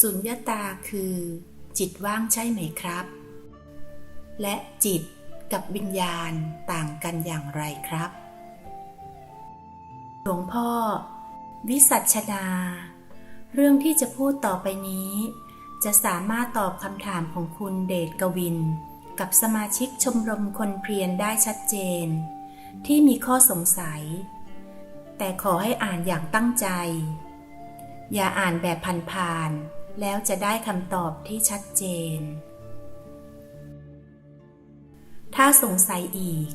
สุญญตาคือ จิตว่างใช่ไหมครับ และจิตกับวิญญาณต่างกันอย่างไรครับ หลวงพ่อ วิสัชนา เรื่องที่จะพูดต่อไปนี้ จะสามารถตอบคำถามของคุณเดชกวิน กับสมาชิกชมรมคนเพียรได้ชัดเจน ที่มีข้อสงสัย แต่ขอให้อ่านอย่างตั้งใจ อย่าอ่านแบบผ่านๆ แล้วจะได้คำตอบที่ชัดเจน ถ้าสงสัยอีก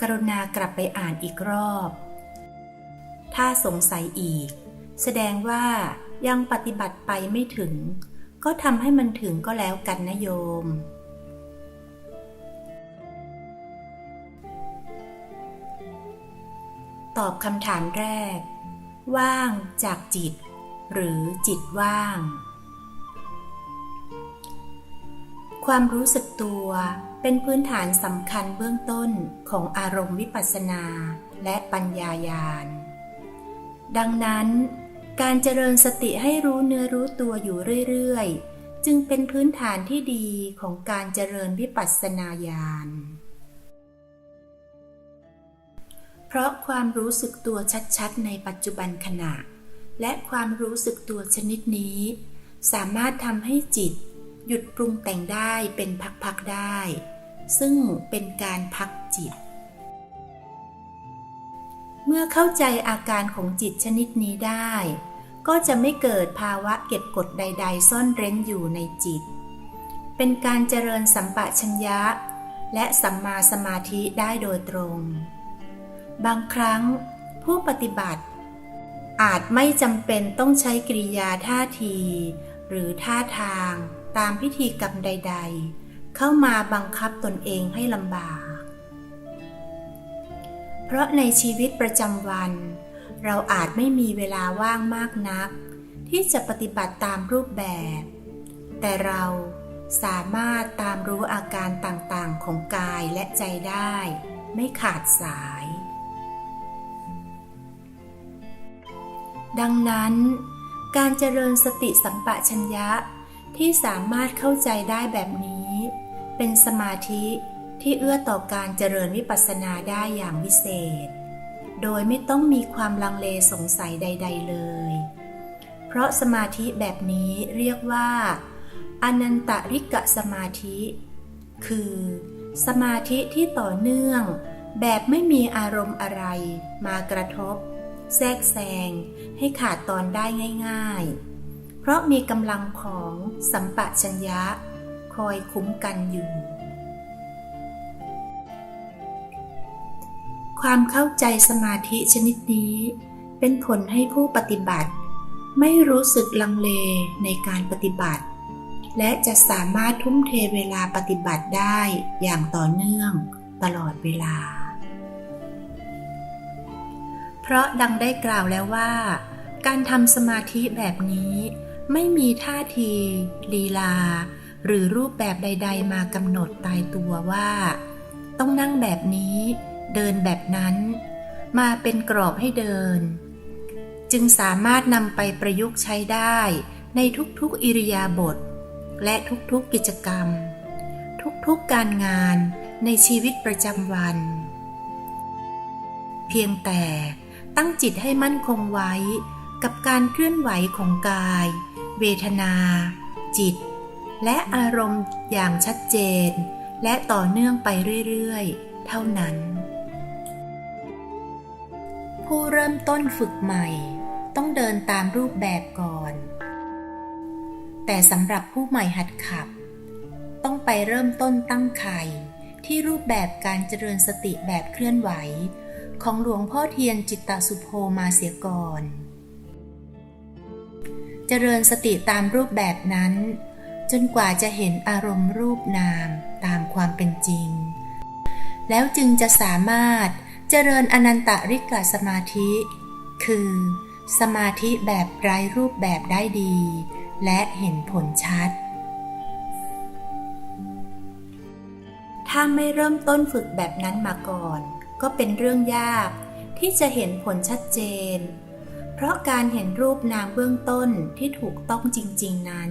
กรุณากลับไปอ่านอีกรอบ ถ้าสงสัยอีก แสดงว่ายังปฏิบัติไปไม่ถึง ก็ทำให้มันถึงก็แล้วกันนะโยม ตอบคำถามแรก ว่างจากจิต หรือจิตว่าง ความรู้สึกตัวเป็นพื้นฐานสำคัญเบื้องต้นของอารมณ์วิปัสสนาและปัญญายาณ ดังนั้น การเจริญสติให้รู้เนื้อรู้ตัวอยู่เรื่อยๆ จึงเป็นพื้นฐานที่ดีของการเจริญวิปัสสนาญาณ เพราะความรู้สึกตัวชัดๆ ในปัจจุบันขณะ และความรู้สึกตัวชนิดนี้ สามารถทำให้จิต หยุดปรุงแต่งได้เป็นพักๆได้ ซึ่งเป็นการพักจิต เมื่อเข้าใจอาการของจิตชนิดนี้ได้ ก็จะไม่เกิดภาวะเก็บกดใด ๆ ซ่อนเร้นอยู่ในจิต เป็นการเจริญสัมปะชัญญะ และสัมมาสมาธิได้โดยตรง บางครั้งผู้ปฏิบัติ อาจไม่จำเป็นต้องใช้กริยาท่าที หรือท่าทางตามพิธีกรรมใด ๆ เข้ามาบังคับตนเองให้ลำบาก เพราะในชีวิตประจำวัน เราอาจไม่มีเวลาว่างมากนัก ที่จะปฏิบัติตามรูปแบบ แต่เราสามารถตามรู้อาการต่างๆของกายและใจได้ ไม่ขาดสาย ดังนั้น การเจริญสติสัมปชัญญะที่สามารถเข้าใจได้แบบนี้ เป็นสมาธิที่เอื้อต่อการเจริญวิปัสสนาได้อย่างวิเศษ โดยไม่ต้องมีความลังเลสงสัยใด ๆ เลย เพราะสมาธิแบบนี้เรียกว่า อนันตริกะสมาธิ คือ สมาธิที่ต่อเนื่อง แบบไม่มีอารมณ์อะไรมากระทบ แทรกแซงให้ขาดตอนได้ง่าย ๆ เพราะมีกำลังของสัมปะชัญญะ คอยคุ้มกันอยู่ ความเข้าใจสมาธิชนิดนี้ เป็นผลให้ผู้ปฏิบัติ ไม่รู้สึกลังเลในการปฏิบัติ และจะสามารถทุ่มเทเวลาปฏิบัติได้อย่างต่อเนื่องตลอดเวลา ราะดังได้กล่าวแล้วว่า การทำสมาธิแบบนี้ ไม่มีท่าทีลีลา หรือรูปแบบใด ๆ มากำหนดตายตัวว่า ต้องนั่งแบบนี้ เดินแบบนั้น มาเป็นกรอบให้เดิน จึงสามารถนำไปประยุกต์ใช้ได้ในทุกๆอิริยาบถและทุกๆกิจกรรม ทุกๆการงานในชีวิตประจำวัน เพียงแต่ ตั้งจิตให้มั่นคงไว้กับการเคลื่อนไหวของกาย เวทนา จิต และอารมณ์อย่างชัดเจน และต่อเนื่องไปเรื่อยๆ เท่านั้น ผู้เริ่มต้นฝึกใหม่ ต้องเดินตามรูปแบบก่อน แต่สำหรับผู้ใหม่หัดขับ ต้องไปเริ่มต้นตั้งไข่ที่รูปแบบการเจริญสติแบบเคลื่อนไหว ของหลวงพ่อเทียนจิตตสุโภมาเสียก่อน เจริญสติตามรูปแบบนั้น จนกว่าจะเห็นอารมณ์รูปนามตามความเป็นจริง แล้วจึงจะสามารถเจริญอนันตริกะสมาธิ คือ สมาธิแบบไร้รูปแบบได้ดี และเห็นผลชัดถ้าไม่เริ่มต้นฝึกแบบนั้นมาก่อน ก็เป็นเรื่องยากที่จะเห็นผลชัดเจน เพราะการเห็นรูปนามเบื้องต้นที่ถูกต้องจริง ๆนั้น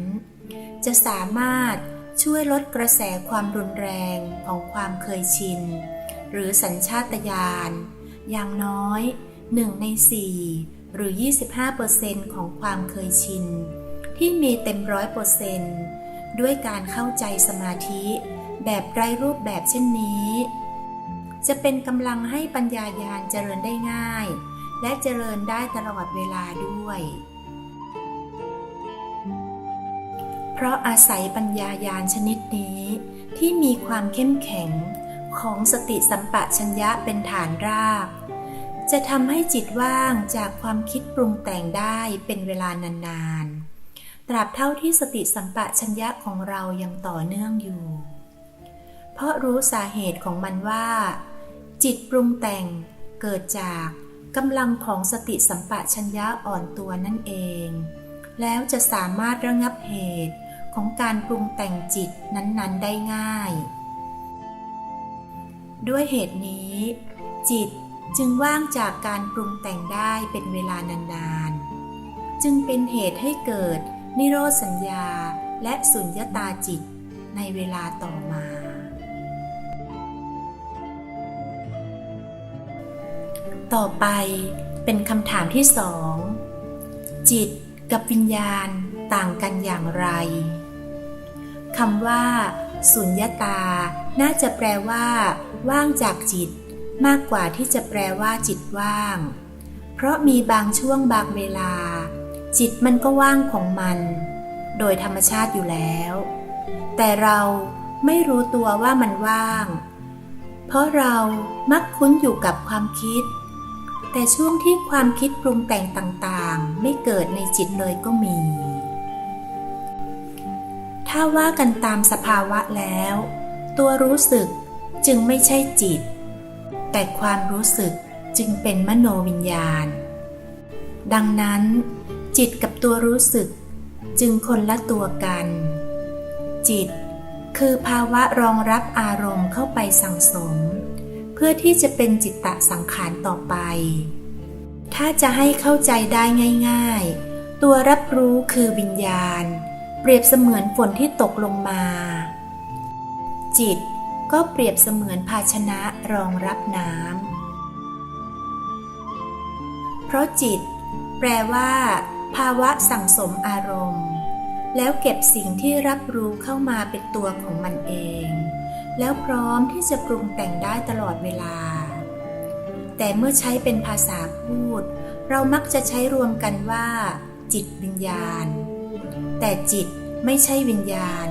จะสามารถช่วยลดกระแสความรุนแรงของความเคยชิน หรือสัญชาตญาณอย่างน้อย 1 ใน 4 หรือ 25%ของความเคยชิน ที่มีเต็มร้อยเปอร์เซนต์ด้วยการเข้าใจสมาธิ แบบไร้รูปแบบเช่นนี้ จะเป็นกำลังให้ปัญญายาณเจริญได้ง่าย และเจริญได้ตลอดเวลาด้วย เพราะอาศัยปัญญายาณชนิดนี้ที่มีความเข้มแข็งของสติสัมปชัญญะเป็นฐานราก จะทำให้จิตว่างจากความคิดปรุงแต่งได้เป็นเวลานานๆ ตราบเท่าที่สติสัมปชัญญะของเรายังต่อเนื่องอยู่ เพราะรู้สาเหตุของมันว่า จิตปรุงแต่งเกิดจากกำลังของสติสัมปชัญญะอ่อนตัวนั่นเอง แล้วจะสามารถระงับเหตุของการปรุงแต่งจิตนั้นๆได้ง่าย ด้วยเหตุนี้ จิตจึงว่างจากการปรุงแต่งได้เป็นเวลานานๆ จึงเป็นเหตุให้เกิดนิโรธสัญญาและสุญญตาจิตในเวลาต่อมา ต่อไปเป็นคำถามที่สอง จิตกับวิญญาณต่างกันอย่างไรคำว่า สุญญตา น่าจะแปลว่า ว่างจากจิต มากกว่าที่จะแปลว่า จิตว่าง เพราะมีบางช่วงบางเวลา จิตมันก็ว่างของมัน โดยธรรมชาติอยู่แล้ว แต่เราไม่รู้ตัวว่ามันว่าง เพราะเรามักคุ้นอยู่กับความคิด แต่ช่วงที่ความคิดปรุงแต่งต่างๆ ไม่เกิดในจิตเลยก็มี ถ้าว่ากันตามสภาวะแล้ว ตัวรู้สึกจึงไม่ใช่จิต แต่ความรู้สึกจึงเป็นมโนวิญญาณ ดังนั้น จิตกับตัวรู้สึกจึงคนละตัวกัน จิต คือภาวะรองรับอารมณ์เข้าไปสั่งสม พื่อที่จะเป็นจิตตะสังขารต่อไป ถ้าจะให้เข้าใจได้ง่าย ๆ ตัวรับรู้คือวิญญาณ เปรียบเสมือนฝนที่ตกลงมา จิตก็เปรียบเสมือนภาชนะรองรับน้ำ เพราะจิต แปลว่า ภาวะสั่งสมอารมณ์ แล้วเก็บสิ่งที่รับรู้เข้ามาเป็นตัวของมันเอง แล้วพร้อมที่จะปรุงแต่งได้ตลอดเวลา แต่เมื่อใช้เป็นภาษาพูด เรามักจะใช้รวมกันว่า จิตวิญญาณ แต่จิตไม่ใช่วิญญาณ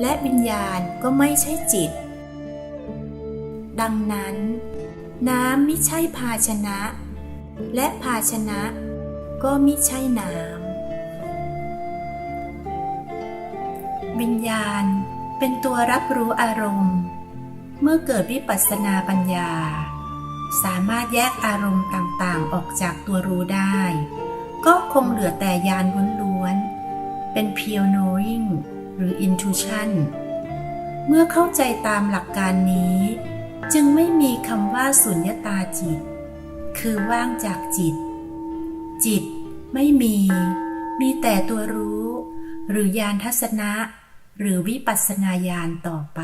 และวิญญาณก็ไม่ใช่จิต ดังนั้น น้ำไม่ใช่ภาชนะ และภาชนะก็ไมิใช่น้ำวิญญาณ เป็นตัวรับรู้อารมณ์ เมื่อเกิดวิปัสสนาปัญญา สามารถแยกอารมณ์ต่างๆออกจากตัวรู้ได้ ก็คงเหลือแต่ญาณล้วนๆเป็น pure knowing หรือ intuition เมื่อเข้าใจตามหลักการนี้ จึงไม่มีคำว่าสุญญตาจิต คือว่างจากจิต จิตไม่มี มีแต่ตัวรู้ หรือญาณทัศนะ หรือวิปัสสนาญาณต่อไป